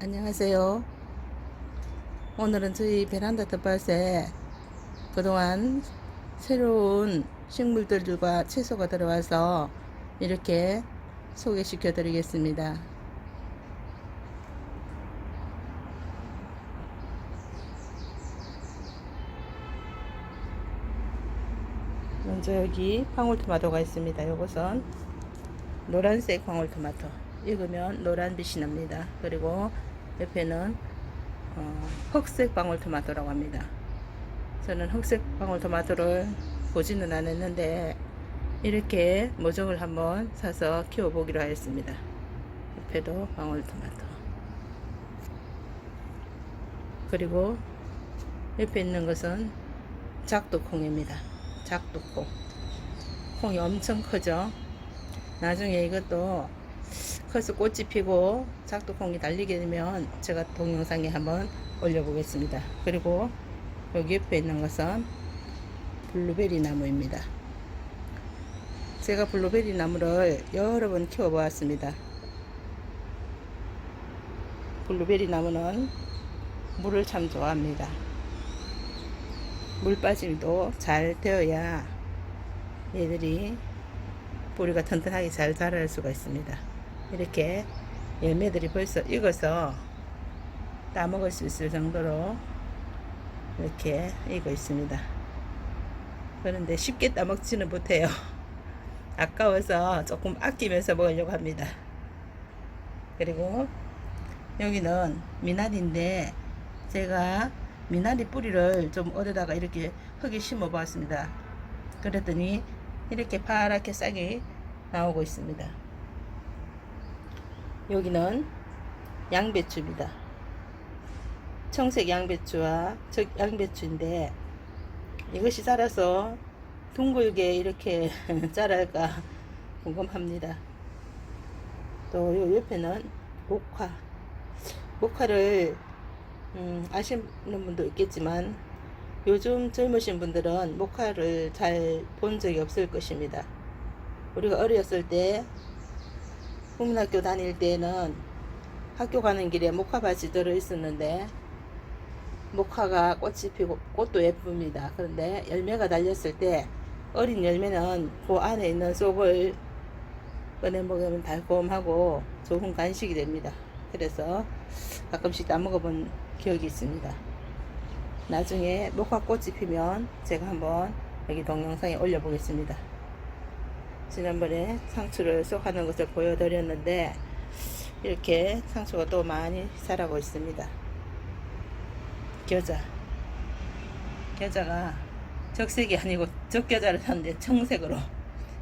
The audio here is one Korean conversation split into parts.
안녕하세요. 오늘은 저희 베란다 텃밭에 그동안 새로운 식물들과 채소가 들어와서 이렇게 소개시켜 드리겠습니다. 먼저 여기 방울토마토가 있습니다. 이것은 노란색 방울토마토. 익으면 노란빛이 납니다. 그리고 옆에는 어, 흑색 방울토마토라고 합니다. 저는 흑색 방울토마토를 보지는 않았는데 이렇게 모종을 한번 사서 키워보기로 하였습니다. 옆에도 방울토마토. 그리고 옆에 있는 것은 작두콩입니다. 작두콩. 콩이 엄청 크죠? 나중에 이것도 커서 꽃이 피고 작두콩이 달리게 되면 제가 동영상에 한번 올려보겠습니다. 그리고 여기 옆에 있는 것은 블루베리 나무입니다. 제가 블루베리 나무를 여러 번 키워보았습니다. 블루베리 나무는 물을 참 좋아합니다. 물 빠짐도 잘 되어야 얘들이 뿌리가 튼튼하게 잘 자랄 수가 있습니다. 이렇게 열매들이 벌써 익어서 따먹을 수 있을 정도로 이렇게 익어 있습니다. 그런데 쉽게 따먹지는 못해요. 아까워서 조금 아끼면서 먹으려고 합니다. 그리고 여기는 미나리인데 제가 미나리 뿌리를 좀 얻어다가 이렇게 흙에 심어 봤습니다. 그랬더니 이렇게 파랗게 싹이 나오고 있습니다. 여기는 양배추입니다. 청색 양배추와 저 양배추인데 이것이 자라서 둥글게 이렇게 자랄까 궁금합니다. 또 요 옆에는 목화. 목화를 음, 아시는 분도 있겠지만 요즘 젊으신 분들은 목화를 잘 본 적이 없을 것입니다. 우리가 어렸을 때 국민학교 다닐 때는 학교 가는 길에 목화밭이 들어 있었는데 목화가 꽃이 피고 꽃도 예쁩니다. 그런데 열매가 달렸을 때 어린 열매는 그 안에 있는 속을 꺼내 먹으면 달콤하고 좋은 간식이 됩니다. 그래서 가끔씩 따먹어본 기억이 있습니다. 나중에 목화꽃이 피면 제가 한번 여기 동영상에 올려보겠습니다. 지난번에 상추를 쏙하는 것을 보여드렸는데 이렇게 상추가 또 많이 자라고 있습니다. 겨자 겨자가 적색이 아니고 적겨자를 샀는데 청색으로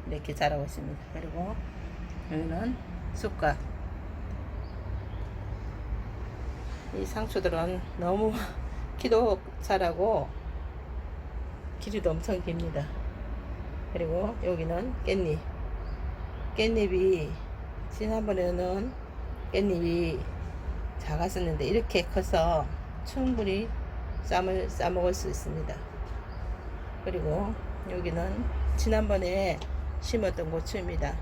이렇게 자라고 있습니다. 그리고 여기는 쑥갓 이 상추들은 너무 키도 자라고 길이도 엄청 깁니다. 그리고 여기는 깻잎. 깻잎이 지난번에는 깻잎이 작았었는데 이렇게 커서 충분히 쌈을 싸 먹을 수 있습니다. 그리고 여기는 지난번에 심었던 고추입니다.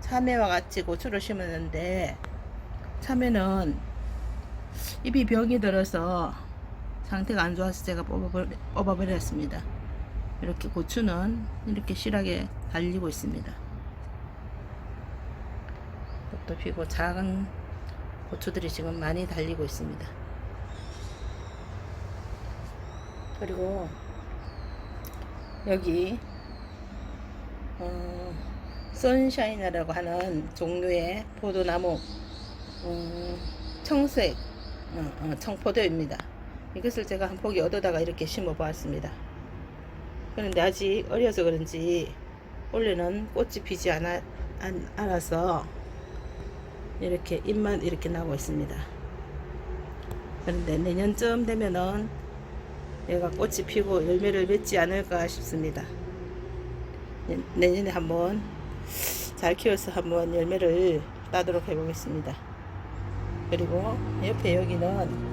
참외와 같이 고추를 심었는데 참외는 잎이 병이 들어서 상태가 안 좋아서 제가 뽑아버렸습니다. 이렇게 고추는 이렇게 실하게 달리고 있습니다. 꽃도 피고 작은 고추들이 지금 많이 달리고 있습니다. 그리고 여기 어, 선샤인이라고 하는 종류의 포도나무 음, 청색 어, 어, 청포도입니다. 이것을 제가 한 포기 얻어다가 이렇게 심어 보았습니다. 그런데 아직 어려서 그런지 원래는 꽃이 피지 않아, 안, 않아서 이렇게 잎만 이렇게 나고 있습니다. 그런데 내년쯤 되면은 얘가 꽃이 피고 열매를 맺지 않을까 싶습니다. 내- 내년에 한번 잘 키워서 한번 열매를 따도록 해보겠습니다. 그리고 옆에 여기는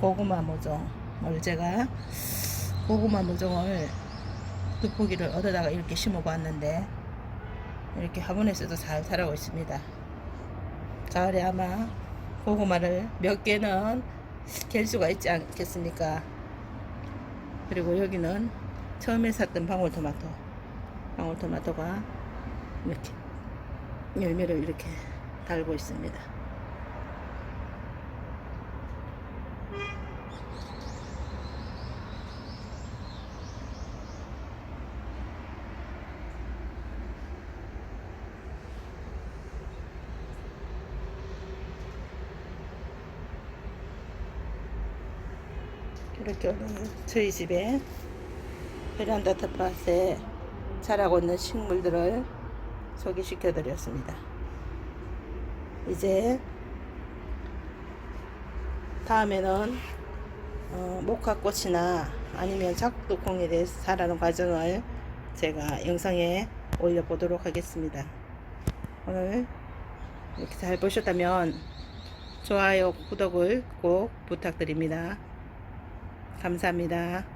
고구마 모종을 제가 고구마 모종을 두 포기를 얻어다가 이렇게 심어 봤는데 이렇게 화분에서도 잘 자라고 있습니다. 가을에 아마 고구마를 몇 개는 갤 수가 있지 않겠습니까? 그리고 여기는 처음에 샀던 방울토마토. 방울토마토가 이렇게 열매를 이렇게 달고 있습니다. 이렇게 오늘 저희 집에 베란다 텃밭에 자라고 있는 식물들을 소개시켜 드렸습니다. 이제 다음에는 어, 목화꽃이나 아니면 작두콩에 대해서 자라는 과정을 제가 영상에 올려보도록 하겠습니다. 오늘 이렇게 잘 보셨다면 좋아요, 구독을 꼭 부탁드립니다. 감사합니다.